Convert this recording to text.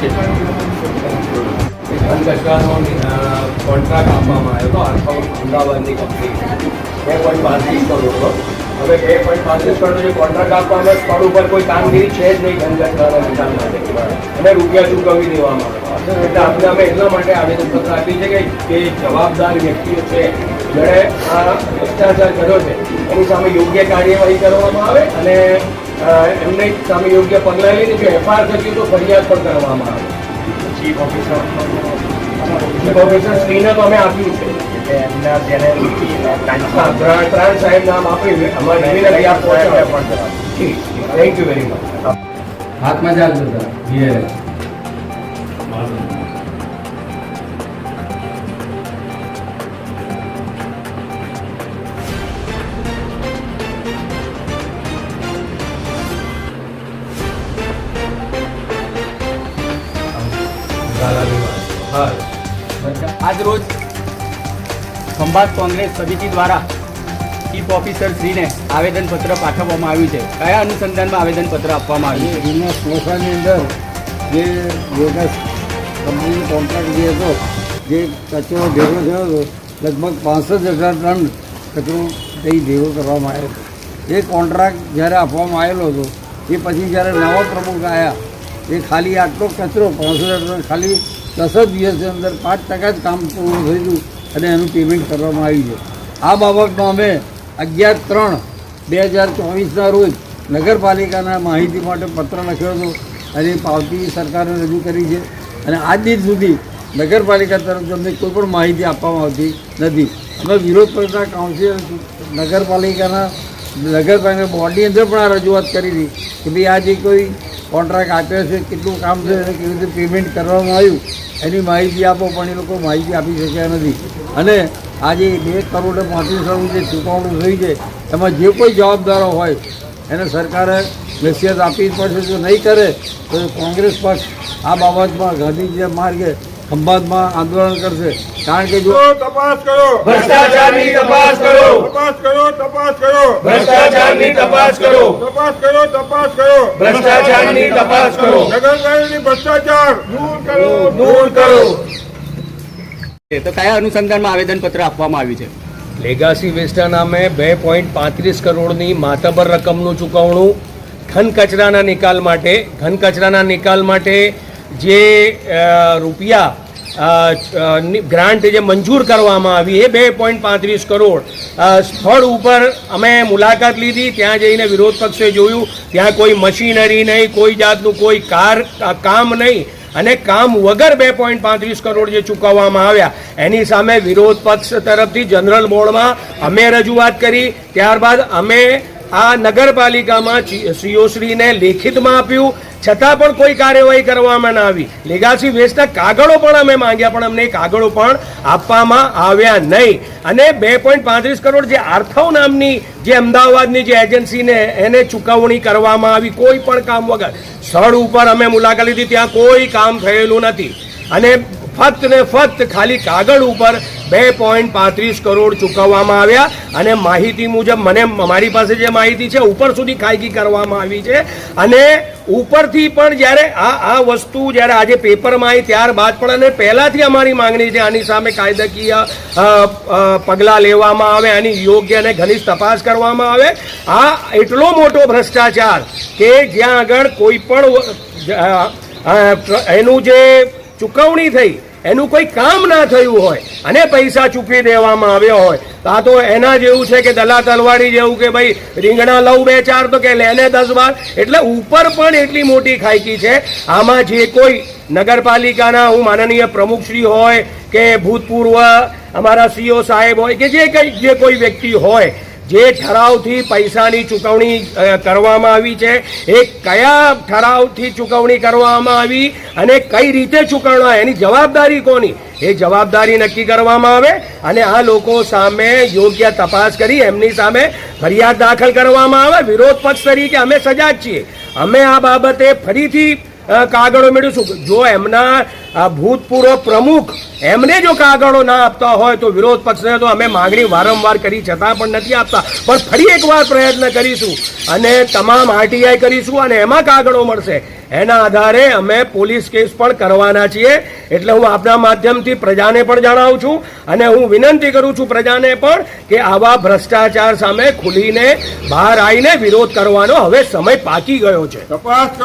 ઘન કચરાનો કોન્ટ્રાક્ટ આપવામાં આવ્યો હતો અમદાવાદની કંપની બે પોઈન્ટ પાંત્રીસ હતો. હવે બે પોઈન્ટ પાંત્રીસ કરોડ જે કોન્ટ્રાક્ટ આપવામાં સ્થળ ઉપર કોઈ કામગીરી છે જ નહીં ઘન કચરાના માટે. અને રૂપિયા ચૂકવી દેવામાં આવ્યો. એટલે આપણે અમે એટલા માટે આવેદનપત્ર આપી છે કે જવાબદાર વ્યક્તિઓ છે, જેણે આ ભ્રષ્ટાચાર કર્યો છે, એની સામે યોગ્ય કાર્યવાહી કરવામાં આવે અને એમને સામે યોગ્ય પગલાં લઈને જો એફઆઈઆર થતી તો ફરિયાદ પણ કરવામાં આવે. ચીફ ઓફિસર ચીફ ઓફિસર શ્રીને તો અમે આપ્યું છે. એટલે એમના જેને પ્રાણ સાહેબ નામ અમારે આપો ઠીક થેન્ક યુ વેરી મચ હાથમાં હતા આજ રોજ ખંભાત કોંગ્રેસ સમિતિ દ્વારા ચીફ ઓફિસર શ્રીને આવેદનપત્ર પાઠવવામાં આવ્યું છે. કયા અનુસંધાનમાં આવેદનપત્ર આપવામાં આવ્યું છે? એના સ્મશાનની અંદર જે બોગસ કંપનીનો કોન્ટ્રાક્ટ જે હતો, જે કચરો ભેગો થયો હતો, લગભગ પાંસઠ હજાર ટન કચરો તે ભેગો કરવામાં આવ્યો હતો. એ કોન્ટ્રાક્ટ જ્યારે આપવામાં આવેલો હતો, એ પછી જ્યારે નવા પ્રમુખ આવ્યા એ ખાલી આટલો કચરો, પાંસઠ હજાર ટન ખાલી દસ જ દિવસની અંદર પાંચ ટકા જ કામ પૂરું થયું ગયું અને એનું પેમેન્ટ કરવામાં આવ્યું છે. આ બાબતમાં અમે અગિયાર ત્રણ બે હજાર ચોવીસના રોજ નગરપાલિકાના માહિતી માટે પત્ર લખ્યો હતો અને પાવતી સરકારને રજૂ કરી છે. અને આજ દિન સુધી નગરપાલિકા તરફથી અમને કોઈ પણ માહિતી આપવામાં આવતી નથી. અમે વિરોધ કરતા કાઉન્સિલ નગરપાલિકાના નગરપાલિકા બોર્ડની અંદર પણ આ રજૂઆત કરી હતી કે ભાઈ આ જે કોઈ કોન્ટ્રાક્ટ આપ્યો છે કેટલું કામ છે અને કેવી રીતે પેમેન્ટ કરવામાં આવ્યું એની માહિતી આપો પણ એ લોકો માહિતી આપી શક્યા નથી. અને આજે બે કરોડ પાંત્રીસ કરોડ જે ચૂકવણું થઈ છે એમાં જે કોઈ જવાબદારો હોય એને સરકારે મેસેજ આપવી પડશે જો નહીં કરે તો કોંગ્રેસ પક્ષ આ બાબતમાં ગાંધીજી માર્ગે ખંભાતમાં આંદોલન કરશે. કારણ કે જો તપાસ કરો. ભ્રષ્ટાચારની તપાસ કરો. તપાસ કરો તપાસ કરો. ભ્રષ્ટાચારની તપાસ કરો. તપાસ કરો તપાસ કરો ભ્રષ્ટાચારની તપાસ કરો. નગરપાલિકાની ભ્રષ્ટાચાર દૂર કરો. દૂર કરો. તો કયા અનુસંધાનમાં આવેદનપત્ર આપવામાં આવ્યું છે? લેગાસી વેસ્ટના નામે બે પોઈન્ટ પાંત્રીસ કરોડની માતબર રકમનું ચૂકવણું ઘન કચરાના નિકાલ માટે ઘન કચરાના નિકાલ માટે જે રૂપિયા ગ્રાન્ટ જે મંજૂર કરવામાં આવી એ બે પોઈન્ટ પાંત્રીસ કરોડ. સ્થળ ઉપર અમે મુલાકાત લીધી, ત્યાં જઈને વિરોધ પક્ષે જોયું, ત્યાં કોઈ મશીનરી નહીં, કોઈ જાતનું કોઈ કાર કામ નહીં અને કામ વગર બે પોઈન્ટ પાંત્રીસ કરોડ જે ચૂકવવામાં આવ્યા. એની સામે વિરોધ પક્ષ તરફથી જનરલ બોર્ડમાં અમે રજૂઆત કરી, ત્યારબાદ અમે આ નગરપાલિકામાં સીઓશ્રીને લેખિતમાં આપ્યું છતાં પણ કોઈ કાર્યવાહી કરવામાં ના આવી. લેગાસી વેસ્ટના કાગળો પણ અમે માંગ્યા, પણ અમને કાગળો પણ આપવામાં આવ્યા નહીં. અને બે પોઈન્ટ પાંત્રીસ કરોડ જે આર્થવ નામની જે અમદાવાદની જે એજન્સીને એને ચૂકવણી કરવામાં આવી કોઈ પણ કામ વગર. સ્થળ ઉપર અમે મુલાકાત લીધી, ત્યાં કોઈ કામ થયેલું નથી. અને ફક્ત ને ફક્ત ખાલી કાગળ ઉપર બે પોઈન્ટ પાંત્રીસ કરોડ ચૂકવવામાં આવ્યા અને માહિતી મુજબ મને મારી પાસે જે માહિતી છે, ઉપર સુધી ખાયકી કરવામાં આવી છે. અને ઉપરથી પણ જ્યારે આ આ વસ્તુ જ્યારે આજે પેપરમાં આવી ત્યારબાદ પણ અને પહેલાંથી અમારી માંગણી છે, આની સામે કાયદાકીય પગલાં લેવામાં આવે, આની યોગ્ય અને ઘનિષ્ઠ તપાસ કરવામાં આવે. આ એટલો મોટો ભ્રષ્ટાચાર કે જ્યાં આગળ કોઈ પણ એનું જે ચૂકવણી થઈ એનું કોઈ કામ ના થયું હોય અને પૈસા ચૂકવી દેવામાં આવ્યો હોય, તો આ તો એના જેવું છે કે દલા તલવાડી જેવું કે ભાઈ રીંગણા લઉં બે ચાર તો કે લેને દસ બાર, એટલે ઉપર પણ એટલી મોટી ખાયકી છે. આમાં જે કોઈ નગરપાલિકાના, હું માનનીય પ્રમુખશ્રી હોય કે ભૂતપૂર્વ અમારા સીઓ સાહેબ હોય કે જે કંઈ, જે કોઈ વ્યક્તિ હોય જે ઠરાવથી પૈસાની ચૂકવણી કરવામાં આવી છે, એ કયા ઠરાવથી ચૂકવણી કરવામાં આવી અને કઈ રીતે ચૂકવણા, એની જવાબદારી કોની? એ જવાબદારી નક્કી કરવામાં આવે અને આ લોકો સામે યોગ્ય તપાસ કરી, એમની સામે ફરિયાદ દાખલ કરવામાં આવે. વિરોધ પક્ષ તરીકે અમે સજાગ છીએ. અમે આ બાબતે ફરીથી કાગળો મેળવીશું જો એમના ભૂતપૂર્વ પ્રમુખ એમને જો કાગળો ના આપતા હોય તો વિરોધ પક્ષને તો અમે માંગણી વારંવાર કરી છતાં પણ નથી આપતા. પણ ફરી એકવાર પ્રયત્ન કરીશું અને તમામ આરટીઆઈ કરીશું અને એમાં કાગળો મળશે. એના આધારે અમે પોલીસ કેસ પણ કરવાના છીએ. એટલે હું આપના માધ્યમથી પ્રજાને પણ જણાવું છું અને હું વિનંતી કરું છું પ્રજાને પણ કે આવા ભ્રષ્ટાચાર સામે ખુલીને બહાર આવીને વિરોધ કરવાનો હવે સમય પાકી ગયો છે. તપાસ